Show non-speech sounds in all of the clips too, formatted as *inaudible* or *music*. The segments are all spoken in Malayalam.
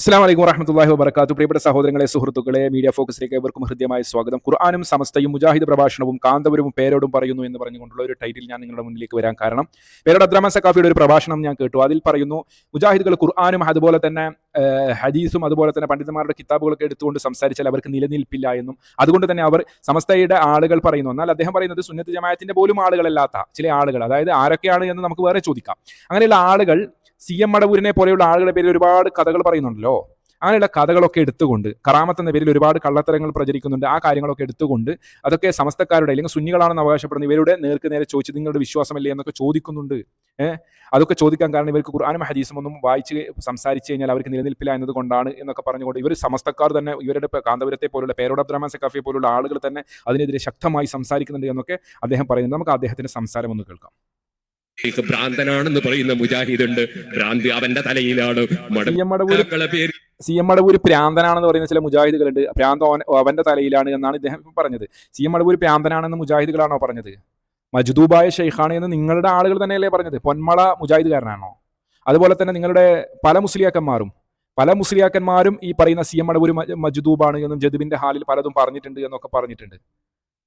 അസ്സാം വലൈക്കും വറഹമത്തല്ലാഹി വബർക്കാത്തു പ്രിയപ്പെട്ട സഹോദരങ്ങളെ സുഹൃത്തുക്കളെ മീഡിയ ഫോക്കസിലേക്ക് ഏവർക്കും ഹൃദ്യമായ സ്വാഗതം. ഖുർആാനും സമസ്തയും മുജാഹിദ് പ്രഭാഷണവും കാന്തപുരവും പേരോടും പറയുന്നു എന്ന് പറഞ്ഞുകൊണ്ടുള്ള ഒരു ടൈറ്റിൽ ഞാൻ നിങ്ങളുടെ മുന്നിലേക്ക് വരാൻ കാരണം. പേരോട് അബ്ദുറഹ്മാൻ സക്കാഫിയുടെ ഒരു പ്രഭാഷണം ഞാൻ കേട്ടു. അതിൽ പറയുന്നു മുജാഹിദുകൾ ഖുർആാനും അതുപോലെ തന്നെ ഹദീസും അതുപോലെ തന്നെ പണ്ഡിതന്മാരുടെ കിതാബുകളൊക്കെ എടുത്തുകൊണ്ട് സംസാരിച്ചാൽ അവർക്ക് നിലനിൽപ്പില്ല എന്നും. അതുകൊണ്ട് തന്നെ അവർ സമസ്തയുടെ ആളുകൾ പറയുന്നു. എന്നാൽ അദ്ദേഹം പറയുന്നത് സുന്നത്ത് ജമാഅത്തിന്റെ പോലും ആളുകളല്ലാത്ത ചില ആളുകൾ അതായത് ആരൊക്കെയാണ് എന്ന് നമുക്ക് വേറെ ചോദിക്കാം. അങ്ങനെയുള്ള ആളുകൾ സി എം മടവൂരിനെ പോലെയുള്ള ആളുകളുടെ പേരിൽ ഒരുപാട് കഥകൾ പറയുന്നുണ്ടല്ലോ. അങ്ങനെയുള്ള കഥകളൊക്കെ എടുത്തുകൊണ്ട് കറാമത്ത് എന്ന പേരിൽ ഒരുപാട് കള്ളത്തരങ്ങൾ പ്രചരിക്കുന്നുണ്ട്. ആ കാര്യങ്ങളൊക്കെ എടുത്തുകൊണ്ട് അതൊക്കെ സമസ്തക്കാരുടെ അല്ലെങ്കിൽ സുന്നികളാണെന്ന് അവകാശപ്പെടുന്ന ഇവരുടെ നേർക്ക് നേരെ ചോദിച്ച് നിങ്ങളുടെ വിശ്വാസമല്ലേ എന്നൊക്കെ ചോദിക്കുന്നുണ്ട്. ഏഹ് അതൊക്കെ ചോദിക്കാൻ കാരണം ഇവർക്ക് ഖുർആാനും ഹദീസും ഒന്നും വായിച്ച് സംസാരിച്ച് കഴിഞ്ഞാൽ അവർക്ക് നിലനിൽപ്പില്ല എന്നതുകൊണ്ടാണ് എന്നൊക്കെ പറഞ്ഞുകൊണ്ട് ഇവർ സമസ്തക്കാർ തന്നെ ഇവരുടെ കാന്തപുരത്തെ പോലുള്ള പേരോട് അബ്ദുറഹ്മാൻ സക്കാഫിയെ പോലുള്ള ആളുകൾ തന്നെ അതിനെതിരെ ശക്തമായി സംസാരിക്കുന്നുണ്ട് എന്നൊക്കെ അദ്ദേഹം പറയുന്നത് നമുക്ക് അദ്ദേഹത്തിന്റെ സംസാരം ഒന്ന് കേൾക്കാം. ഭ്രാന്തനാണെന്ന് പറയുന്ന മുജാഹിദ് ഉണ്ട്. ഭ്രാന്തി അവന്റെ തലയിലാണ്. സി എം മടവൂർ പ്രാന്തനാണെന്ന് പറയുന്ന ചില മുജാഹിദുകളുണ്ട്. പ്രാന്ത് അവന്റെ തലയിലാണ് എന്നാണ് ഇദ്ദേഹം പറഞ്ഞത്. സി എം മടവൂര് പ്രാന്തനാണെന്ന് മുജാഹിദുകളാണോ പറഞ്ഞത്? മജ്ദൂബായ ഷെയ്ഖാണ് എന്ന് നിങ്ങളുടെ ആളുകൾ തന്നെയല്ലേ പറഞ്ഞത്? പൊന്മള മുജാഹിദുകാരനാണോ? അതുപോലെ തന്നെ നിങ്ങളുടെ പല മുസ്ലിയാക്കന്മാരും പല മുസ്ലിയാക്കന്മാരും ഈ പറയുന്ന സി എം മടവൂര് മജ്ദൂബാണ് എന്നും ജദുബിന്റെ ഹാലിൽ പലതും പറഞ്ഞിട്ടുണ്ട് എന്നൊക്കെ പറഞ്ഞിട്ടുണ്ട്.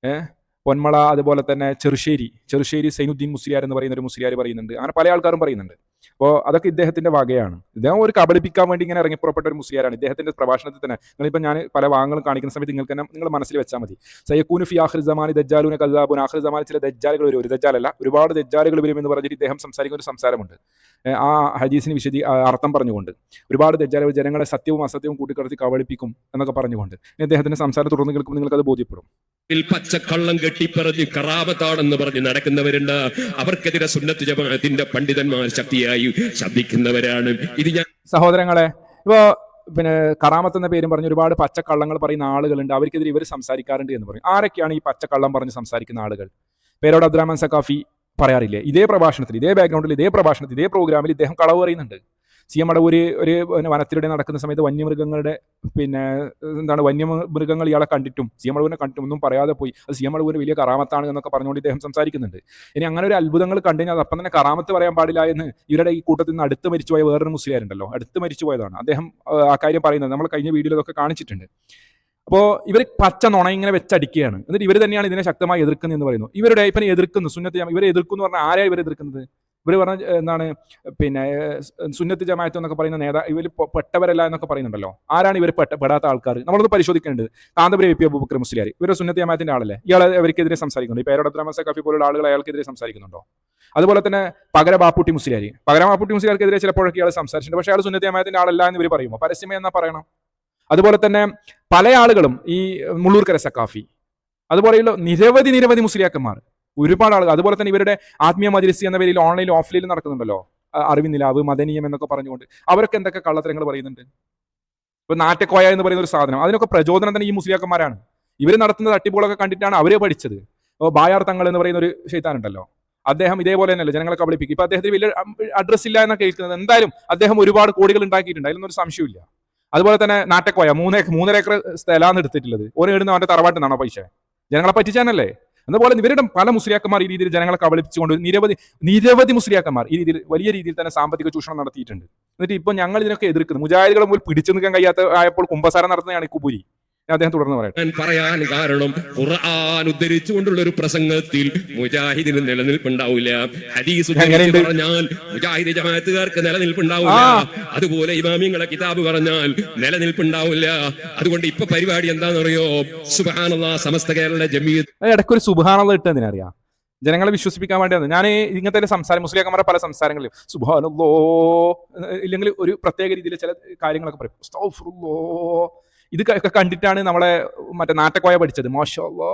ഏഹ്? പൊന്മള അതുപോലെ തന്നെ ചെറുശ്ശേരി ചെറുശ്ശേരി സൈനുദ്ദീൻ മുസ്ലിയാർ എന്ന് പറയുന്ന ഒരു മുസ്ലിയാർ പറയുന്നുണ്ട്. അങ്ങനെ പല ആൾക്കാരും പറയുന്നുണ്ട്. അപ്പോൾ അതൊക്കെ ഇദ്ദേഹത്തിന്റെ വകയാണ്. ഇദ്ദേഹം ഒരു കബളിപ്പിക്കാൻ വേണ്ടി ഇങ്ങനെ ഇറങ്ങിപ്പുറപ്പെട്ട ഒരു മുസ്ലിയാരാണ്. ഇദ്ദേഹത്തിന്റെ പ്രഭാഷണത്തിൽ തന്നെ നിങ്ങളിപ്പോൾ ഞാൻ പല ഭാഗങ്ങളും കാണിക്കുന്ന സമയത്ത് നിങ്ങൾക്ക് തന്നെ നിങ്ങൾ മനസ്സിൽ വെച്ചാൽ മതി. സയ്യക്കൂനു ഫി ജമാനി ദജ്ജാലൂന കസാബുൻ ആഖിർ ജമാനി ചില ദജ്ജാലുകൾ വരും. ഒരു ദജ്ജാലല്ല ഒരുപാട് ദജ്ജാലുകൾ വരും എന്ന് പറഞ്ഞിട്ട് ഇദ്ദേഹം സംസാരിക്കുന്ന ഒരു സംസാരമുണ്ട്. ആ ഹദീസിന് വിശദീ അർത്ഥം പറഞ്ഞുകൊണ്ട്. ഒരുപാട് ദജ്ജാലുകൾ ജനങ്ങളെ സത്യവും അസത്യവും കൂട്ടിക്കടത്തി കവളിപ്പിക്കും എന്നൊക്കെ പറഞ്ഞുകൊണ്ട്. അദ്ദേഹത്തിന്റെ സംസാരം തുടർന്ന് കേൾക്കുമ്പോൾ നിങ്ങൾക്ക് അത് ബോധ്യപ്പെടും പച്ചക്കള്ളം കെട്ടിപ്പറഞ്ഞ് കറാപത്താണെന്ന് പറഞ്ഞ് നടക്കുന്നവരുണ്ട്. അവർക്കെതിരെ സുന്നത്ത് ജമാഅത്തിന്റെ പണ്ഡിതന്മാർ ശക്തിയായി ശബ്ദിക്കുന്നവരാണ്. ഇത് ഞാൻ സഹോദരങ്ങളെ ഇപ്പോ പിന്നെ കറാമത്ത് എന്ന പേരും പറഞ്ഞ് ഒരുപാട് പച്ചക്കള്ളങ്ങൾ പറയുന്ന ആളുകളുണ്ട്. അവർക്കെതിരെ ഇവർ സംസാരിക്കാറുണ്ട് എന്ന് പറയും. ആരൊക്കെയാണ് ഈ പച്ചക്കള്ളം പറഞ്ഞ് സംസാരിക്കുന്ന ആളുകൾ? പേരോട് അബ്ദുറഹ്മാൻ സക്കാഫി പറയാറില്ലേ. ഇതേ പ്രഭാഷണത്തിൽ ഇതേ ബാക്ക്ഗ്രൗണ്ടിൽ ഇതേ പ്രഭാഷണത്തിൽ ഇതേ പ്രോഗ്രാമിൽ ഇദ്ദേഹം കളവ് പറയുന്നുണ്ട്. സി എം അടവൂര് ഒരു വനത്തിലൂടെ നടക്കുന്ന സമയത്ത് വന്യമൃഗങ്ങളുടെ പിന്നെ എന്താണ് വന്യമൃഗങ്ങൾ ഇയാളെ കണ്ടിട്ടും സി എം അടവൂരിനെ കണ്ടിട്ടും ഒന്നും പറയാതെ പോയി. അത് സി എം അടവൂര് വലിയ കറാമത്താണ് എന്നൊക്കെ പറഞ്ഞുകൊണ്ട് ഇദ്ദേഹം സംസാരിക്കുന്നുണ്ട്. ഇനി അങ്ങനെ ഒരു അത്ഭുതങ്ങൾ കണ്ടു കഴിഞ്ഞാൽ അപ്പം തന്നെ കറാമത്ത് പറയാൻ പാടില്ല എന്ന് ഇവരുടെ ഈ കൂട്ടത്തിൽ നിന്ന് അടുത്ത് മരിച്ചുപോയ വേറൊരു മുസ്ലിയാരുണ്ടല്ലോ. അടുത്ത് മരിച്ചുപോയതാണ് അദ്ദേഹം ആ കാര്യം പറയുന്നത് നമ്മൾ കഴിഞ്ഞ വീഡിയോയിലൊക്കെ കാണിച്ചിട്ടുണ്ട്. അപ്പോൾ ഇവർ പച്ച നുണ ഇങ്ങനെ വെച്ചടിക്കുകയാണ്. എന്നിട്ട് ഇവർ തന്നെയാണ് ഇതിനെ ശക്തമായി എതിർക്കുന്നത് എന്ന് പറയുന്നു ഇവരുടെ ഇപ്പം എതിർക്കുന്നു. സുന്നത്ത് ഇവരെ എതിർക്കുന്നു പറഞ്ഞാൽ ആരെയാണ് ഇവർ എതിർക്കുന്നത്? ഇവർ പറഞ്ഞ എന്താണ് പിന്നെ സുന്നത്ത് ജമാഅത്ത് എന്നൊക്കെ പറയുന്ന നേതാ ഇവർ പെട്ടവരല്ല എന്നൊക്കെ പറയുന്നുണ്ടല്ലോ. ആരാണ് ഇവർ പെട്ട പെടാത്ത ആൾക്കാർ നമ്മളൊന്ന് പരിശോധിക്കേണ്ടത്. കാന്തപുരം എ പി അബൂബക്കർ മുസ്ലിയാർ ഇവർ സുന്നത്ത് ജമാഅത്തിന്റെ ആളല്ലേ? ഇയാൾ ഇവർക്കെതിരെ സംസാരിക്കുന്നുണ്ട്. ഈ പേരോട് അബ്ദുറഹ്മാൻ കഫി പോലുള്ള ആളുകൾ അയാൾക്കെതിരെ സംസാരിക്കുന്നുണ്ടോ? അതുപോലെ തന്നെ പകര ബാപ്പുട്ടി മുസ്ലിയാർ പകര ബാപ്പുട്ടി മുസ്ലിയാർക്കെതിരെ ചിലപ്പോഴൊക്കെ ഇയാൾ സംസാരിച്ചിട്ടുണ്ട്. പക്ഷേ അയാൾ സുന്നത്ത് ജമാഅത്തിന്റെ ആളല്ല എന്ന് ഇവർ പറയുമോ? പരസ്യമേ എന്നാ പറയണം? അതുപോലെ തന്നെ പല ആളുകളും ഈ മുള്ളൂർക്കര സക്കാഫി അതുപോലെയുള്ള നിരവധി നിരവധി മുസ്ലിയാക്കന്മാർ ഒരുപാട് ആളുകൾ അതുപോലെ തന്നെ ഇവരുടെ ആത്മീയ മജ്ലിസ് എന്ന പേരിൽ ഓൺലൈൻ ഓഫ്ലൈനിൽ നടക്കുന്നുണ്ടല്ലോ അറിവിനിലാവ് മദനീയം എന്നൊക്കെ പറഞ്ഞുകൊണ്ട്. അവരൊക്കെ എന്തൊക്കെ കള്ളത്തരങ്ങൾ പറയുന്നുണ്ട്? ഇപ്പൊ നാറ്റക്കോയ എന്ന് പറയുന്ന ഒരു സാധനം അതിനൊക്കെ പ്രചോദനം തന്നെ ഈ മുസ്ലിയാക്കന്മാരാണ്. ഇവർ നടത്തുന്ന തട്ടിപ്പുകളൊക്കെ കണ്ടിട്ടാണ് അവരെ പഠിച്ചത്. ബായാർ തങ്ങൾ എന്ന് പറയുന്ന ഒരു ശൈത്താനുണ്ടല്ലോ അദ്ദേഹം ഇതേപോലെ തന്നെയല്ലേ ജനങ്ങളെ കബളിപ്പിക്കും ഇപ്പൊ അദ്ദേഹത്തിന് വലിയ അഡ്രസ് ഇല്ല എന്നാണ് കേൾക്കുന്നത്. എന്തായാലും അദ്ദേഹം ഒരുപാട് കോടികൾ ഉണ്ടാക്കിയിട്ടുണ്ട് അതിലൊന്നും ഒരു സംശയമില്ല അതുപോലെ തന്നെ നാട്ടക്കോയ മൂന്ന് മൂന്നര ഏക്കർ സ്ഥലമാണ് എടുത്തിട്ടുള്ളത്. ഓരോ ഇടുന്ന അവന്റെ തറവാട്ടിനാണോ പൈസ? ജനങ്ങളെ പറ്റിച്ചാനല്ലേ അതുപോലെ ഇവരുടെ പല മുസ്ലിയാക്കന്മാർ ഈ രീതിയിൽ ജനങ്ങളെ കബളിപ്പിച്ചുകൊണ്ട് നിരവധി നിരവധി മുസ്ലിയാക്കന്മാർ ഈ രീതിയിൽ വലിയ രീതിയിൽ തന്നെ സാമ്പത്തിക ചൂഷണം നടത്തിയിട്ടുണ്ട്. എന്നിട്ട് ഇപ്പൊ ഞങ്ങൾ ഇതിനൊക്കെ എതിർക്കുന്നത് മുജാഹിദികളെ പോലും പിടിച്ചു നിൽക്കാൻ കഴിയാത്ത ആയപ്പോൾ കുംഭസാരം നടത്തുന്നതാണ് കുബൂരി. അദ്ദേഹം തുടർന്ന് പറയട്ടെ. ഞാൻ പറയാൻ കാരണം ഖുർആൻ ഉദ്ധരിച്ചുകൊണ്ടുള്ള ഒരു പ്രസംഗത്തിൽ മുജാഹിദിന് നിലനിൽപ്പുണ്ടാവില്ല. ഹദീസ് ഉദ്ധരിച്ച് പറഞ്ഞാൽ മുജാഹിദ് ജമാഅത്തുകാർക്ക് നിലനിൽപ്പുണ്ടാവില്ല. അതുപോലെ ഇമാമിങ്ങളെ കിതാബ് പറഞ്ഞാൽ നിലനിൽപ്പുണ്ടാവില്ല. അതുകൊണ്ട് ഇപ്പൊ പരിപാടി എന്താണെന്നറിയോ? സുബാനുള്ള സമസ്ത കേരള ജമീയത്ത് ഇടയ്ക്ക് ഇടയ്ക്കൊരു സുബാനുള്ള ഇട്ട് എന്തിനറിയാം ജനങ്ങളെ വിശ്വസിപ്പിക്കാൻ വേണ്ടിയാണ് ഞാൻ ഇങ്ങനത്തെ സംസാരം മുസ്ലിയാക്കന്മാരുടെ പല സംസാരങ്ങളിലും സുബ്ഹാനല്ലാഹ് ഇല്ലെങ്കിൽ ഒരു പ്രത്യേക രീതിയിൽ ചില കാര്യങ്ങളൊക്കെ പറയും. ഇത് കണ്ടിട്ടാണ് നമ്മളെ മറ്റേ നാട്ടക്കോയ പഠിച്ചത്. മോശമല്ലോ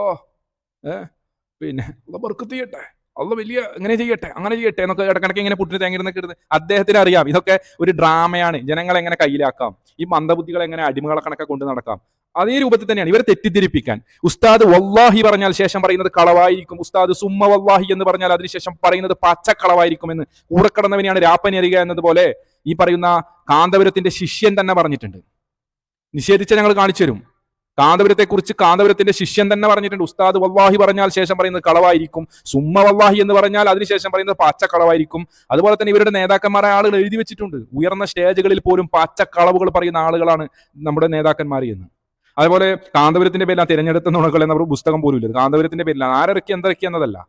പിന്നെ അള്ള ബർക്കത്ത് ചെയ്യട്ടെ. അള്ള വലിയ ഇങ്ങനെ ചെയ്യട്ടെ അങ്ങനെ ചെയ്യട്ടെ എന്നൊക്കെ ഇടക്കിടക്ക് ഇങ്ങനെ പുട്ടിന് തേങ്ങിരുന്നൊക്കെ ഇടുന്നത് അദ്ദേഹത്തിന് അറിയാം ഇതൊക്കെ ഒരു ഡ്രാമയാണ്. ജനങ്ങളെ എങ്ങനെ കയ്യിലാക്കാം? ഈ മന്ദബുദ്ധികളെ എങ്ങനെ അടിമകളെ കണക്കെ കൊണ്ട് നടക്കാം? അതേ രൂപത്തിൽ തന്നെയാണ് ഇവരെ തെറ്റിദ്ധരിപ്പിക്കാൻ. ഉസ്താദ് വല്ലാഹി പറഞ്ഞാൽ ശേഷം പറയുന്നത് കളവായിരിക്കും. ഉസ്താദ് സുമ്മ വല്ലാഹി എന്ന് പറഞ്ഞാൽ അതിനുശേഷം പറയുന്നത് പച്ച കളവായിരിക്കും എന്ന്. കൂറക്കടന്നവനെയാണ് രാപ്പനി അറിയുക എന്നതുപോലെ ഈ പറയുന്ന കാന്തപുരത്തിന്റെ ശിഷ്യൻ തന്നെ പറഞ്ഞിട്ടുണ്ട്. നിഷേധിച്ച ഞങ്ങൾ കാണിച്ചു തരും. കാന്തപുരത്തെ കുറിച്ച് കാന്തപുരത്തിന്റെ ശിഷ്യൻ തന്നെ പറഞ്ഞിട്ടുണ്ട്. ഉസ്താദ് വല്ലാഹി പറഞ്ഞാൽ ശേഷം പറയുന്നത് കളവായിരിക്കും. സുമ്മ വല്ലാഹി എന്ന് പറഞ്ഞാൽ അതിനുശേഷം പറയുന്നത് പച്ചക്കളവായിരിക്കും. അതുപോലെ തന്നെ ഇവരുടെ നേതാക്കന്മാരെ ആളുകൾ എഴുതി വെച്ചിട്ടുണ്ട്. ഉയർന്ന സ്റ്റേജുകളിൽ പോലും പാച്ച കളവുകൾ പറയുന്ന ആളുകളാണ് നമ്മുടെ നേതാക്കന്മാർ എന്ന്. അതുപോലെ കാന്തപുരത്തിന്റെ പേരിലാണ് തിരഞ്ഞെടുത്ത നുണകൾ എന്ന പുസ്തകം പോലും ഇല്ല. കാന്തപുരത്തിന്റെ പേരിലാണ് ആരൊക്കെ എന്തൊക്കെ എന്നതല്ല.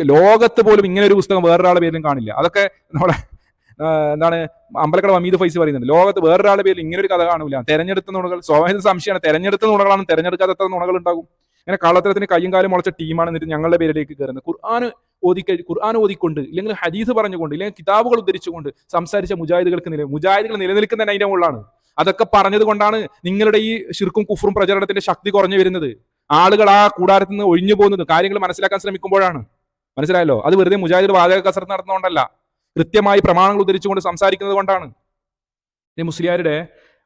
ലോകത്ത് പോലും ഇങ്ങനെ ഒരു പുസ്തകം വേറൊരാളുടെ പേരിലും കാണില്ല. അതൊക്കെ നമ്മുടെ ആ, എന്താണ് അമ്പലക്കട അമീദ് ഫൈസ് പറയുന്നത് ലോകത്ത് വേറൊരാളുടെ പേരിൽ ഇങ്ങനെ ഒരു കഥ കാണൂല. തെരഞ്ഞെടുത്ത നുണകൾ സ്വാഭാവിക സംശയമാണ്. തെരഞ്ഞെടുത്ത നുണകളാണ് തെരഞ്ഞെടുക്കാത്ത നുണകൾ ഉണ്ടാകും? ഇങ്ങനെ കള്ളത്തരത്തിന് കയ്യും കാലം മുളച്ച ടീമാണ് എന്നിട്ട് ഞങ്ങളുടെ പേരിലേക്ക് കയറുന്നത്. ഖുർആൻ ഓതി ഖുർആൻ ഓതിക്കൊണ്ട് ഇല്ലെങ്കിൽ ഹദീസ് പറഞ്ഞുകൊണ്ട് ഇല്ലെങ്കിൽ കിതാബുകൾ ഉദ്ധരിച്ചുകൊണ്ട് സംസാരിച്ച മുജാഹിദുകൾക്ക് നില മുജാഹിദുകൾ നിലനിൽക്കുന്ന അതിന്റെ മുകളിലാണ്. അതൊക്കെ പറഞ്ഞത് കൊണ്ടാണ് നിങ്ങളുടെ ഈ ശിർക്കും കുഫറും പ്രചരണത്തിന്റെ ശക്തി കുറഞ്ഞു വരുന്നത്. ആളുകൾ ആ കൂടാരത്തിൽ നിന്ന് ഒഴിഞ്ഞു പോകുന്നത്. കാര്യങ്ങൾ മനസ്സിലാക്കാൻ ശ്രമിക്കുമ്പോഴാണ്. മനസ്സിലായല്ലോ? അത് വെറുതെ മുജാഹിദ് വാചക കസരത്ത് നടത്തുന്നതുകൊണ്ടല്ല കൃത്യമായി പ്രമാണങ്ങൾ ഉദ്ധരിച്ചുകൊണ്ട് സംസാരിക്കുന്നത് കൊണ്ടാണ്. ഇനി മുസ്ലിയാരുടെ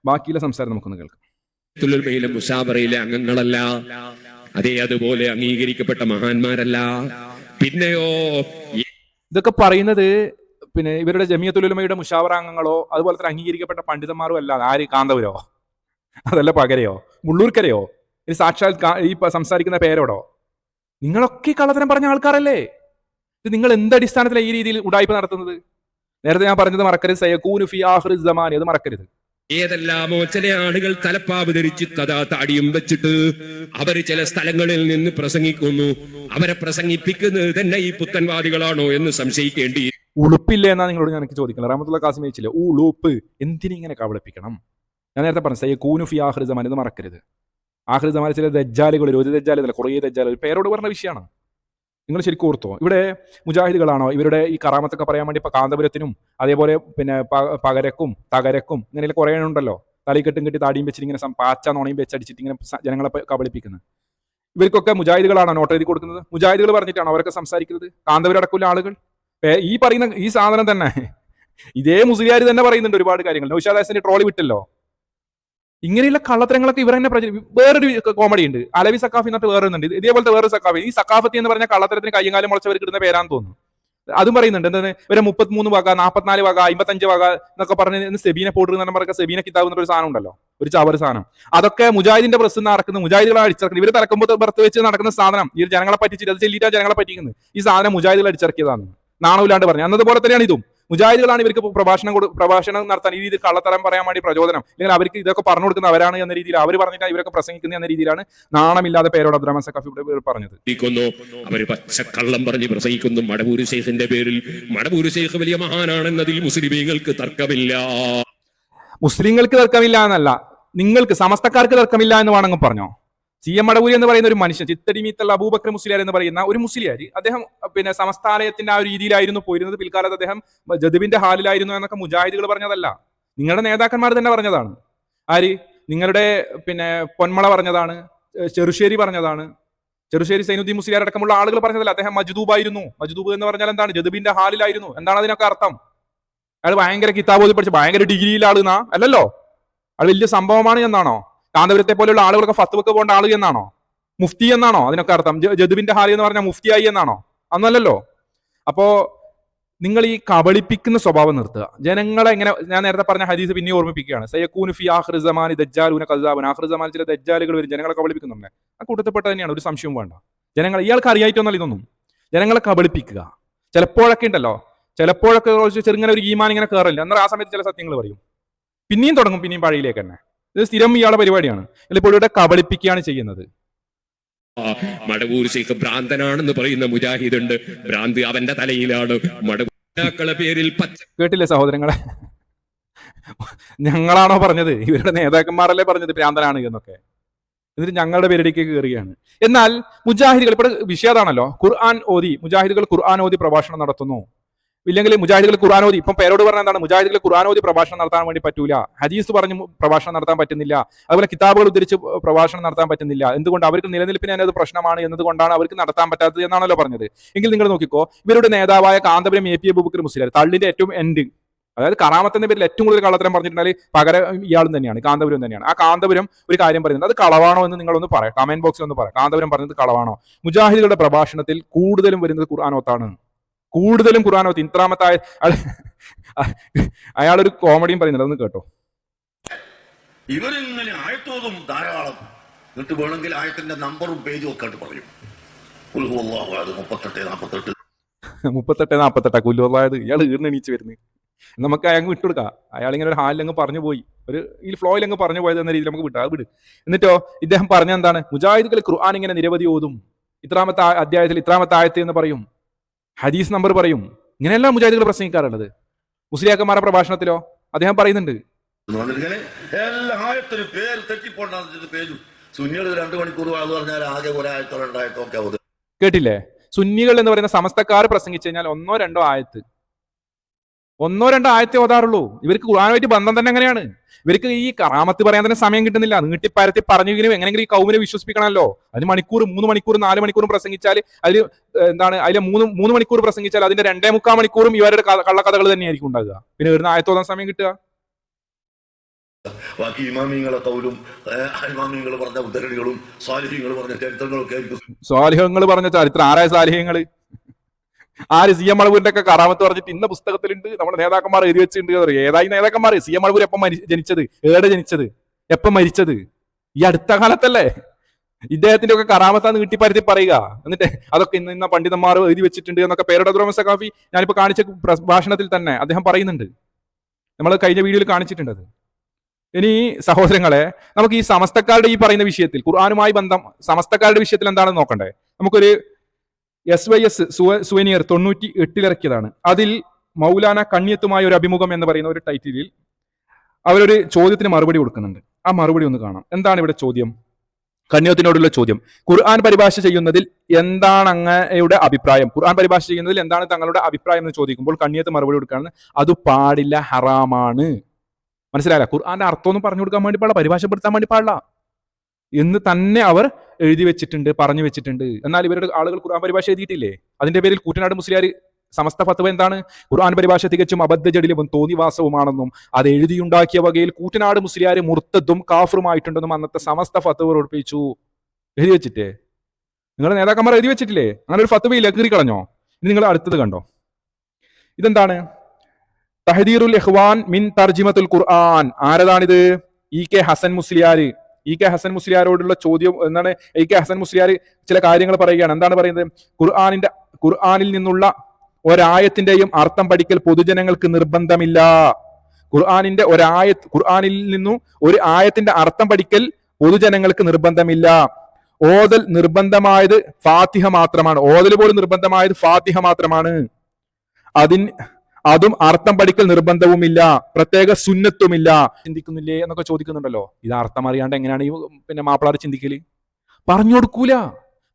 ബാക്കിയുള്ള സംസാരം നമുക്കൊന്ന് കേൾക്കാം. തുലുൽമയിലെ മുഷാബറയിലെ അംഗങ്ങളല്ല. അതേ അതുപോലെ അംഗീകരിക്കപ്പെട്ട മഹാന്മാരല്ല. പിന്നെയോ ഇതൊക്കെ പറയുന്നത് പിന്നെ ഇവരുടെ ജമിയത്തുലുലമയുടെ മുഷാവറ അംഗങ്ങളോ അതുപോലെ തന്നെ അംഗീകരിക്കപ്പെട്ട പണ്ഡിതന്മാരോ അല്ല. ആര്? കാന്തപുരോ? അതല്ല പകരയോ? മുള്ളൂർക്കരയോ? ഇത് സാക്ഷാൽ ഈ സംസാരിക്കുന്ന പേരോടോ? നിങ്ങളൊക്കെ കള്ളത്തരം പറഞ്ഞ ആൾക്കാരല്ലേ? ഇത് നിങ്ങൾ എന്ത് അടിസ്ഥാനത്തിലാണ് ഈ രീതിയിൽ ഉടായ്പ നടത്തുന്നത്? നേരത്തെ ഞാൻ പറഞ്ഞത് മറക്കരുത് സയക്കൂനു ഫി അത് മറക്കരുത്. ഏതെല്ലാമോ ചില ആളുകൾ തലപ്പാവ് ധരിച്ച് കഥാ താടിയും വെച്ചിട്ട് അവർ ചില സ്ഥലങ്ങളിൽ നിന്ന് പ്രസംഗിക്കുന്നു. അവരെ പ്രസംഗിപ്പിക്കുന്നത് തന്നെ ഈ പുത്തൻവാദികളാണോ എന്ന് സംശയിക്കേണ്ടി ഉളുപ്പില്ലേ എന്നാ നിങ്ങളോട് ഞാൻ ചോദിക്കുന്നത്. റഹമത്തുള്ള കാസിം ചോദിച്ചില്ല ഉളുപ്പ് എന്തിനിങ്ങനെ കബളിപ്പിക്കണം? ഞാൻ നേരത്തെ പറഞ്ഞു സയ്യ കൂനുഫി ആഖിറി സമാൻ ഇത് മറക്കരുത്. ആഖിറി സമാൻ ചില ദജ്ജാലുകൾ ഒരു ദജ്ജാൽ ഇല്ല കുറേ ദജ്ജാലുകൾ പേരോട് പറഞ്ഞ വിഷയമാണ്. നിങ്ങൾ ശരിക്കും ഓർത്തോ. ഇവിടെ മുജാഹിദുകളാണോ? ഇവരുടെ ഈ കറാമത്തൊക്കെ പറയാൻ വേണ്ടി ഇപ്പൊ കാന്തപുരത്തിനും അതേപോലെ പിന്നെ പകരക്കും തകരക്കും ഇങ്ങനെ കുറേ ഉണ്ടല്ലോ. തളിക്കെട്ടും കെട്ടി താടിയും വെച്ചിട്ട് ഇങ്ങനെ പാച്ച നോണയും വെച്ചടിച്ചിട്ട് ഇങ്ങനെ ജനങ്ങളെ കബളിപ്പിക്കുന്നത്. ഇവർക്കൊക്കെ മുജാഹിദുകളാണോ നോട്ട് എഴുതി കൊടുക്കുന്നത്? മുജാഹിദുകൾ പറഞ്ഞിട്ടാണോ അവരൊക്കെ സംസാരിക്കുന്നത്? കാന്തപുരടക്കമുള്ള ആളുകൾ? ഈ പറയുന്ന ഈ സാധനം തന്നെ. *laughs* ഇതേ മുസ്ലിയാർ തന്നെ പറയുന്നുണ്ട് ഒരുപാട് കാര്യങ്ങൾ. നൗഷാദാസിന്റെ ട്രോളി വിട്ടല്ലോ. ഇങ്ങനെയുള്ള കള്ളത്തരങ്ങളൊക്കെ ഇവർ തന്നെ വേറൊരു കോമഡി ഉണ്ട്. അലവി സക്കാഫി എന്നിട്ട് വേറെ ഒന്നുണ്ട് ഇതേപോലത്തെ വേറെ സക്കാഫി ഈ സക്കാഫത്തി എന്ന് പറഞ്ഞ കള്ളത്തരത്തിന് കയ്യും കാലം മുളച്ചവർ കിട്ടുന്ന പേരാന്ന് തോന്നുന്നു. അതും പറയുന്നുണ്ട്. എന്താണ്? ഇവരെ മുപ്പത്തിമൂന്ന് വക നാൽപ്പത്തിനാല് വക അമ്പത്തഞ്ച് വക എന്നൊക്കെ പറഞ്ഞ് സെബീനെ പൗഡർ എന്ന് പറഞ്ഞ സെബീന കിതാബ് എന്നൊരു സാധനം ഉണ്ടല്ലോ. ഒരു ചവർ സാധനം. അതൊക്കെ മുജാഹിദിന്റെ പ്രസ് നടക്കുന്ന. മുജാഹിദുകളെ അടിച്ചിറക്കുന്നത് ഇവർ തലക്കുമ്പോൾ പുറത്ത് വെച്ച് നടക്കുന്ന സാധനം. ഈ ജനങ്ങളെ പറ്റിച്ചിട്ട് അത് ചെല്ലിയിട്ടാണ് ജനങ്ങളെ പറ്റിക്കുന്നത് ഈ സാധനം മുജാഹിദികൾ അടിച്ചിറക്കിയതാണ് നാണമില്ലാണ്ട് പറഞ്ഞു. അന്നതുപോലെ തന്നെയാണ് ഇതും. മുജാഹിദുകളാണ് ഇവർക്ക് പ്രഭാഷണം കൊടു പ്രഭാഷണം നടത്താൻ ഈ രീതിയിൽ കള്ളത്തരം പറയാൻ വേണ്ടി പ്രചോദനം. അല്ലെങ്കിൽ അവർക്ക് ഇതൊക്കെ പറഞ്ഞു കൊടുക്കുന്ന അവരാണ് എന്ന രീതിയിൽ അവർ പറഞ്ഞിട്ട് ഇവരൊക്കെ പ്രസംഗിക്കുന്നത് എന്ന രീതിയിലാണ് നാണമില്ലാതെ പേരോട് അബ്ദുറഹ്മാൻ സഖാഫി ഇവിടെ പറഞ്ഞത്. അവർ പച്ചക്കള്ളം പറഞ്ഞ് പ്രസംഗിക്കുന്നു. മടപൂരി ശേഖിന്റെ പേരിൽ മടപൂരി ശേഖ് വലിയ മഹാനാണെന്നതിൽ മുസ്ലിമീങ്ങൾക്ക് തർക്കമില്ല. മുസ്ലിങ്ങൾക്ക് തർക്കമില്ല എന്നല്ല നിങ്ങൾക്ക് സമസ്തക്കാർക്ക് തർക്കമില്ല എന്ന് വേണമെങ്കിൽ പറഞ്ഞോ? സി എം അടവൂരി എന്ന് പറയുന്ന ഒരു മനുഷ്യൻ ചിത്തടിമീത്തൽ അബൂബക്കർ മുസ്ലിയാർ എന്ന് പറയുന്ന ഒരു മുസ്ലിയാർ അദ്ദേഹം പിന്നെ സംസ്ഥാനത്തിന്റെ ആ രീതിയിലായിരുന്നു പോയിരുന്നത്. പിൽക്കാലത്ത് അദ്ദേഹം ജദുബിന്റെ ഹാലിലായിരുന്നു എന്നൊക്കെ മുജാഹിദുകൾ പറഞ്ഞതല്ല. നിങ്ങളുടെ നേതാക്കന്മാർ തന്നെ പറഞ്ഞതാണ്. ആര്? നിങ്ങളുടെ പിന്നെ പൊന്മള പറഞ്ഞതാണ് ചെറുശ്ശേരി പറഞ്ഞതാണ്. ചെറുശ്ശേരി സൈനുദ്ദീൻ മുസ്ലിയാർ അടക്കമുള്ള ആളുകൾ പറഞ്ഞതല്ല. അദ്ദേഹം മജ്ദൂബായിരുന്നു മജ്ദൂബ് എന്ന് പറഞ്ഞാൽ എന്താണ്? ജദുബിന്റെ ഹാലിലായിരുന്നു. എന്താണ് അതിനൊക്കെ അർത്ഥം? അയാൾ ഭയങ്കര കിതാബോധി പഠിച്ച ഭയങ്കര ഡിഗ്രിയിലെ ആളെന്നാ അല്ലല്ലോ? അത് വലിയ സംഭവമാണ് എന്നാണോ? കാന്തപുരത്തെ പോലെയുള്ള ആളുകളൊക്കെ ഫത്വക്ക് പോകേണ്ട ആൾ എന്നാണോ? മുഫ്തി എന്നാണോ? അതിനൊക്കെ അർത്ഥം. ജദുബിന്റെ ഹാലി എന്ന് പറഞ്ഞാൽ മുഫ്തിയായി എന്നാണോ? അന്നല്ലല്ലോ അപ്പോ നിങ്ങൾ ഈ കബളിപ്പിക്കുന്ന സ്വഭാവം നിർത്തുക. ജനങ്ങളെ എങ്ങനെ ഞാൻ നേരത്തെ പറഞ്ഞ ഹദീസ് പിന്നെ ഓർമ്മിപ്പിക്കുകയാണ്. സയ്യക്കൂൻ ഫി ആഹ്റിസമാൻ ദജ്ജാലൂന കസാബുൻ ആഹ്റിസമാൻ സമാൻ ചില ദജ്ജാലുകൾ വരും. ജനങ്ങളെ കബളിപ്പിക്കുന്നുണ്ട്. ആ കൂട്ടത്തിൽപ്പെട്ട തന്നെയാണ്. ഒരു സംശയവും വേണ്ട. ജനങ്ങൾ ഇയാൾക്ക് അറിയായിട്ടൊന്നല്ല ഇതൊന്നും. ജനങ്ങളെ കബളിപ്പിക്കുക. ചിലപ്പോഴൊക്കെ ഉണ്ടല്ലോ. ചിലപ്പോഴൊക്കെ ചെറുങ്ങനെ ഒരു ഈമാൻ ഇങ്ങനെ കയറില്ല എന്നാൽ ആ സമയത്ത് ചില സത്യങ്ങൾ പറയും. പിന്നെയും തുടങ്ങും. പിന്നെയും പഴയിലേക്ക് തന്നെ. ഇത് സ്ഥിരം ഇയാളുടെ പരിപാടിയാണ്. ഇപ്പോൾ ഇവിടെ കബളിപ്പിക്കുകയാണ് ചെയ്യുന്നത്. മടവൂർ ശേഖ് ഭ്രാന്തനാണെന്ന് പറയുന്ന മുജാഹിദ് ഉണ്ട്. ഭ്രാന്ത് അവന്റെ തലയിലാണ്. മടവൂരാക്കളെ പേരിൽ കേട്ടില്ലേ സഹോദരങ്ങളെ? ഞങ്ങളാണോ പറഞ്ഞത്? ഇവരുടെ നേതാക്കന്മാരല്ലേ പറഞ്ഞത് ഭ്രാന്തനാണ് എന്നൊക്കെ. എന്നിട്ട് ഞങ്ങളുടെ പേരിലേക്ക് കയറുകയാണ്. എന്നാൽ മുജാഹിദുകൾ ഇപ്പോൾ വിഷയതാണല്ലോ. ഖുർആൻ ഓതി മുജാഹിദുകൾ ഖുർആൻ ഓതി പ്രഭാഷണം നടത്തുന്നു. ഇല്ലെങ്കിൽ മുജാഹിദികൾ ഖുറാനോദി ഇപ്പം പേരോട് പറഞ്ഞ എന്താണ്? മുജാഹിദുകൾ ഖുറാനോദി പ്രഭാഷണം നടത്താൻ വേണ്ടി പറ്റൂല. ഹദീസ് പറഞ്ഞ് പ്രഭാഷണം നടത്താൻ പറ്റുന്നില്ല. അതുപോലെ കിതാബുകൾ ഉദ്ധരിച്ച് പ്രഭാഷണം നടത്താൻ പറ്റുന്നില്ല. എന്തുകൊണ്ട്? അവർക്ക് നിലനിൽപ്പിന് തന്നെ അത് പ്രശ്നമാണ് എന്നതുകൊണ്ടാണ് അവർക്ക് നടത്താൻ പറ്റാത്തത് എന്നാണല്ലോ പറഞ്ഞത്. എങ്കിൽ നിങ്ങൾ നോക്കിക്കോ ഇവരുടെ നേതാവായ Kanthapuram A P Abubakar Muslim തള്ളിന്റെ ഏറ്റവും എൻഡ് അതായത് കറാമത്തിന്റെ പേരിൽ ഏറ്റവും കൂടുതൽ കള്ളത്തരം പറഞ്ഞിട്ടുണ്ടെങ്കിൽ പകരം ഇയാളും തന്നെയാണ് കാന്തപുരം തന്നെയാണ്. ആ കാന്തപുരം ഒരു കാര്യം പറയുന്നത് അത് കളവാണോ എന്ന് നിങ്ങളൊന്ന് പറയാം. കമന്റ് ബോക്സിൽ ഒന്ന് പറയാം. കാന്തപുരം പറഞ്ഞത് കളവാണോ? മുജാഹിദികളുടെ പ്രഭാഷണത്തിൽ കൂടുതലും വരുന്നത് ഖുർആാനോത്താണ്. കൂടുതലും ഖുർആാനോത്ത് ഇത്രാമത്തായ അയാളൊരു കോമഡിയും പറയുന്നുണ്ട് അതൊന്ന് കേട്ടോ. ഇവരിങ്ങനെ ആയത്തോതും ധാരാളം. എന്നിട്ട് വേണമെങ്കിൽ ആയത്തിന്റെ നമ്പറും പേജും ഒക്കെ പറയും. മുപ്പത്തെട്ട് നാൽപ്പത്തെട്ട് മുപ്പത്തെട്ട് നാൽപ്പത്തെട്ടാ കൊല്ലുള്ളായത് ഇയാൾ ഈർന്നെണീച്ച് വരുന്നത് നമുക്ക് അയാൾ വിട്ടുകൊടുക്കാം അയാൾ ഇങ്ങനെ ഒരു ഹാലിൽ അങ്ങ് പറഞ്ഞു പോയി. ഒരു ഈ ഫ്ലോയിൽ അങ്ങ് പറഞ്ഞു പോയത് എന്ന രീതിയിൽ നമുക്ക് വിട്ടാ. വിട്. എന്നിട്ടോ ഇദ്ദേഹം പറഞ്ഞ എന്താണ്? മുജാഹിദുകൾ ഖുർആൻ ഇങ്ങനെ നിരവധി ഓതും. ഇത്രാമത്തെ അധ്യായത്തിൽ ഇത്രാമത്തെ ആയത്ത് എന്ന് പറയും. ഹദീസ് നമ്പർ പറയും. ഇങ്ങനെയല്ല മുജാഹിദുകൾ പ്രസംഗിക്കാറുള്ളത്. മുസ്ലിയാക്കന്മാരുടെ പ്രഭാഷണത്തിലോ അദ്ദേഹം പറയുന്നുണ്ട്. പേര് തെറ്റിപ്പോണ്ടാന്ന് സുന്നികൾ രണ്ടു മണിക്കൂർ പറഞ്ഞാൽ ആകെ ഒക്കെ കേട്ടില്ലേ? സുന്നികൾ എന്ന് പറയുന്ന സമസ്തക്കാർ പ്രസംഗിച്ചു കഴിഞ്ഞാൽ ഒന്നോ രണ്ടോ ആയത്ത്. ഒന്നോ രണ്ടോ ആയത്തെ ഓതാറുള്ളൂ. ഇവർക്ക് ഖുർആാനുമായിട്ട് ബന്ധം തന്നെ എങ്ങനെയാണ്? ഇവർക്ക് ഈ കറാമത്ത് പറയാൻ തന്നെ സമയം കിട്ടുന്നില്ല. നീട്ടി പരത്തി പറഞ്ഞെങ്കിലും എങ്ങനെയെങ്കിലും ഈ കൗമിനെ വിശ്വസിപ്പിക്കണമല്ലോ. അതിന് മണിക്കൂർ മൂന്ന് മണിക്കൂർ നാല് മണിക്കൂറും പ്രസംഗിച്ചാൽ അതിൽ എന്താണ് അതിലെ മൂന്ന് മൂന്ന് മണിക്കൂർ പ്രസംഗിച്ചാൽ അതിന്റെ രണ്ടേ മുക്കാൽ മണിക്കൂറും ഇവരുടെ കള്ളക്കഥകൾ തന്നെയായിരിക്കും ഉണ്ടാകുക പിന്നെ വരുന്ന ആയത്തോതാൻ സമയം കിട്ടുക? ബാക്കി ഇമാമിങ്ങളെ കൗലും ഇമാമിങ്ങൾ പറഞ്ഞ ഉദ്ധരണികളും സ്വാലിഹ്യങ്ങൾ പറഞ്ഞ ചരിത്രങ്ങളും ഒക്കെ ആയിരിക്കും പറഞ്ഞ ചരിത്രം. ആരായ സ്വാലിഹ്യങ്ങൾ ആര് സി എം അളവൂരിന്റെ ഒക്കെ കറാമത്ത് പറഞ്ഞിട്ട് ഇന്ന പുസ്തകത്തിലുണ്ട് നമ്മുടെ നേതാക്കന്മാർ എഴുതി വെച്ചിട്ടുണ്ട്. ഏതായി നേതാക്കന്മാർ സി എം അളവൂർ എപ്പം ജനിച്ചത്? ഏടെ ജനിച്ചത്? എപ്പം മരിച്ചത്? ഈ അടുത്ത കാലത്തല്ലേ? ഇദ്ദേഹത്തിന്റെ ഒക്കെ കറാമത്താന്ന് നീട്ടിപ്പരത്തി പറയുക. എന്നിട്ട് അതൊക്കെ ഇന്ന് ഇന്ന പണ്ഡിതന്മാർ എഴുതി വെച്ചിട്ടുണ്ട് എന്നൊക്കെ പേരുടെ ദുരമ സഖാഫി ഞാനിപ്പോ കാണിച്ച പ്രഭാഷണത്തിൽ തന്നെ അദ്ദേഹം പറയുന്നുണ്ട്. നമ്മൾ കഴിഞ്ഞ വീഡിയോയിൽ കാണിച്ചിട്ടുണ്ട് അത്. ഇനി സഹോദരങ്ങളെ നമുക്ക് ഈ സമസ്തക്കാരുടെ ഈ പറയുന്ന വിഷയത്തിൽ ഖുർആാനുമായി ബന്ധം സമസ്തക്കാരുടെ വിഷയത്തിൽ എന്താണെന്ന് നോക്കണ്ടേ? നമുക്കൊരു എസ് വൈ എസ് സുവനിയർ തൊണ്ണൂറ്റി എട്ടിലിറക്കിയതാണ് അതിൽ മൗലാന കണ്യത്തുമായ ഒരു അഭിമുഖം എന്ന് പറയുന്ന ഒരു ടൈറ്റിലിൽ അവരൊരു ചോദ്യത്തിന് മറുപടി കൊടുക്കുന്നുണ്ട്. ആ മറുപടി ഒന്ന് കാണാം. എന്താണ് ഇവിടെ ചോദ്യം? കണ്ണിയത്തിനോടുള്ള ചോദ്യം. ഖുർആൻ പരിഭാഷ ചെയ്യുന്നതിൽ എന്താണ് അങ്ങയുടെ അഭിപ്രായം? ഖുർആൻ പരിഭാഷ ചെയ്യുന്നതിൽ എന്താണ് തങ്ങളുടെ അഭിപ്രായം എന്ന് ചോദിക്കുമ്പോൾ കണ്ണിയത്ത് മറുപടി കൊടുക്കുകയാണ് അത് പാടില്ല ഹറാമാണ്. മനസ്സിലായില്ല? ഖുർആന്റെ അർത്ഥമൊന്നും പറഞ്ഞു കൊടുക്കാൻ വേണ്ടി പാടില്ല പരിഭാഷപ്പെടുത്താൻ വേണ്ടി പാടില്ല. എന്ന് തന്നെ അവർ എഴുതി വെച്ചിട്ടുണ്ട് പറഞ്ഞു വെച്ചിട്ടുണ്ട്. എന്നാൽ ഇവരുടെ ആളുകൾ ഖുർആൻ പരിഭാഷ എഴുതിയിട്ടില്ലേ? അതിന്റെ പേരിൽ കൂറ്റനാട് മുസ്ലിയാർ സമസ്ത ഫത്വ എന്താണ്? ഖുർആൻ പരിഭാഷ തികച്ചും അബദ്ധജടിലും തോന്നിവാസവുമാണെന്നും അത് എഴുതിയുണ്ടാക്കിയ വകയിൽ കൂറ്റനാട് മുസ്ലിയാർ മുർത്തതും കാഫറുമായിട്ടുണ്ടെന്നും അന്നത്തെ സമസ്ത ഫത്വ ഉറപ്പിച്ചു. എഴുതി വെച്ചിട്ടേ? നിങ്ങളുടെ നേതാക്കന്മാർ എഴുതി വെച്ചിട്ടില്ലേ? അങ്ങനെ ഒരു ഫത്വയില്ല കീറി കളഞ്ഞോ? ഇനി നിങ്ങൾ അടുത്തത് കണ്ടോ? ഇതെന്താണ്? തഹദീറുൽ ഇഖ്വാൻ മിൻ തർജിമത്തുൽ ഖുർആൻ. ആരതാണിത്? E K Hasan Musliyar. E K Hasan മുസ്ലിയാരോടുള്ള ചോദ്യം എന്താണ് ഇ കെ ഹസൻ മുസ്ലിയാർ ചില കാര്യങ്ങൾ പറയുകയാണ്. എന്താണ് പറയുന്നത്? ഖുർആാനിന്റെ ഖുർആാനിൽ നിന്നുള്ള ഒരായത്തിന്റെയും അർത്ഥം പഠിക്കൽ പൊതുജനങ്ങൾക്ക് നിർബന്ധമില്ല. ഖുർആാനിന്റെ ഒരായ ഖുർആാനിൽ നിന്നും ഒരു ആയത്തിന്റെ അർത്ഥം പഠിക്കൽ പൊതുജനങ്ങൾക്ക് നിർബന്ധമില്ല. ഓതൽ നിർബന്ധമായത് ഫാത്തിഹ മാത്രമാണ്. ഓതൽ പോലും നിർബന്ധമായത് ഫാത്തിഹ മാത്രമാണ്. അതിൻ അതും അർത്ഥം പഠിക്കൽ നിർബന്ധവുമില്ല പ്രത്യേക സുന്നത്തുമില്ല. ചിന്തിക്കുന്നില്ലേ എന്നൊക്കെ ചോദിക്കുന്നുണ്ടല്ലോ. ഇത് അർത്ഥം അറിയാണ്ട് എങ്ങനെയാണ് ഈ പിന്നെ മാപ്പിളാർ ചിന്തിക്കൽ? പറഞ്ഞു കൊടുക്കൂല.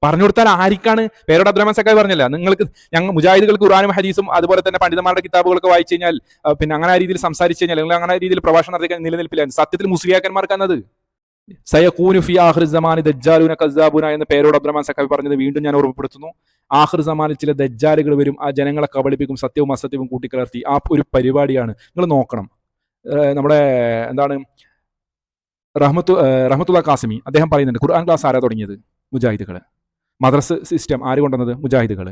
പറഞ്ഞു കൊടുത്താൽ ആരിക്കാണ് പേരോട് അബ്ദുറഹ്മാൻ സക്കായി പറഞ്ഞല്ല നിങ്ങൾക്ക് ഞങ്ങൾ മുജാഹിദുകൾക്ക് ഖുറാനും ഹദീസും അതുപോലെ തന്നെ പണ്ഡിതന്മാരുടെ കിതാബുകളൊക്കെ വായിച്ചു കഴിഞ്ഞാൽ പിന്നെ അങ്ങനെ ആ രീതിയിൽ സംസാരിച്ചു കഴിഞ്ഞാൽ അല്ലെങ്കിൽ അങ്ങനെ രീതിയിൽ പ്രഭാഷണം നടത്തിക്കാൻ നിലനിൽപ്പില്ല. സത്യത്തിൽ മുസ്ലിയാക്കന്മാർക്കാണത്. സയഖൂനു ഫി ആഖിർ സമാനി ദജ്ജാലുന കസാബുന എന്ന പേരോട് അബ്ദുറഹ്മാൻ സഖാബി പറഞ്ഞത് വീണ്ടും ഞാൻ ഓർമ്മപ്പെടുത്തുന്നു. ആഖിർ സമാനിൽ ചില ദജ്ജാലുകൾ വരും ആ ജനങ്ങളെ കബളിപ്പിക്കും സത്യവും അസത്യവും കൂട്ടിക്കലർത്തി. ആ ഒരു പരിപാടിയാണ്. നിങ്ങൾ നോക്കണം. നമ്മുടെ എന്താണ് റഹ്മത്തു റഹ്മത്തുള്ള കാസിമി അദ്ദേഹം പറയുന്നുണ്ട് ഖുർആൻ ക്ലാസ് ആരാ തുടങ്ങിയത്? മുജാഹിദുകൾ. മദ്രസ് സിസ്റ്റം ആര് കൊണ്ടുവന്നത്? മുജാഹിദുകൾ.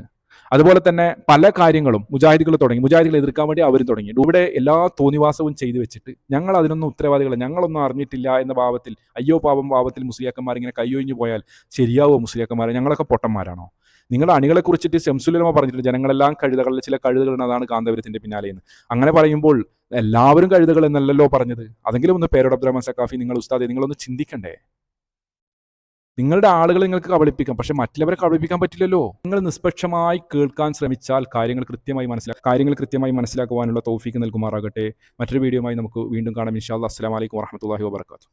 അതുപോലെ തന്നെ പല കാര്യങ്ങളും മുജാഹിദികൾ തുടങ്ങി. മുജാഹിദികളെ എതിർക്കാൻ വേണ്ടി അവരും തുടങ്ങി. ഇവിടെ എല്ലാ തോന്നിവാസവും ചെയ്തു വെച്ചിട്ട് ഞങ്ങൾ അതിനൊന്നും ഉത്തരവാദികൾ ഞങ്ങളൊന്നും അറിഞ്ഞിട്ടില്ല എന്ന ഭാവത്തിൽ അയ്യോ പാപം ഭാവത്തിൽ മുസ്ലിയാക്കന്മാർ ഇങ്ങനെ കയ്യൊഴിഞ്ഞു പോയാൽ ശരിയാവോ മുസ്ലിയാക്കന്മാരെ? ഞങ്ങളൊക്കെ പൊട്ടന്മാരാണോ? നിങ്ങളുടെ അണികളെ കുറിച്ചിട്ട് ശംസുലമ പറഞ്ഞിട്ടുണ്ട്. ജനങ്ങളെല്ലാം കഴുതകളിൽ ചില കഴുതകൾ അതാണ് കാന്തപുരത്തിന്റെ പിന്നാലെ എന്ന്. അങ്ങനെ പറയുമ്പോൾ എല്ലാവരും കഴുതകൾ എന്നല്ലല്ലോ പറഞ്ഞത്. അതെങ്കിലും ഒന്ന് പേരോട് അബ്ദുറഹ്മാൻ സക്കാഫി നിങ്ങൾ ഉസ്താദെ നിങ്ങളൊന്ന് ചിന്തിക്കണ്ടേ? നിങ്ങളുടെ ആളുകളെ നിങ്ങൾക്ക് കബളിപ്പിക്കാം പക്ഷെ മറ്റുള്ളവരെ കബളിപ്പിക്കാൻ പറ്റില്ലല്ലോ. നിങ്ങൾ നിഷ്പക്ഷമായി കേൾക്കാൻ ശ്രമിച്ചാൽ കാര്യങ്ങൾ കൃത്യമായി മനസ്സിലാക്കാം കാര്യങ്ങൾ കൃത്യമായി മനസ്സിലാക്കുവാനുള്ള തോഫിക്ക് നൽകുമാറാകട്ടെ. മറ്റൊരു വീഡിയോയുമായി നമുക്ക് വീണ്ടും കാണാം. ഇൻഷാല്ലാ അസ്സലാമലൈക്കും വറഹമത്തല്ലാഹി വാബർക്കാത്തു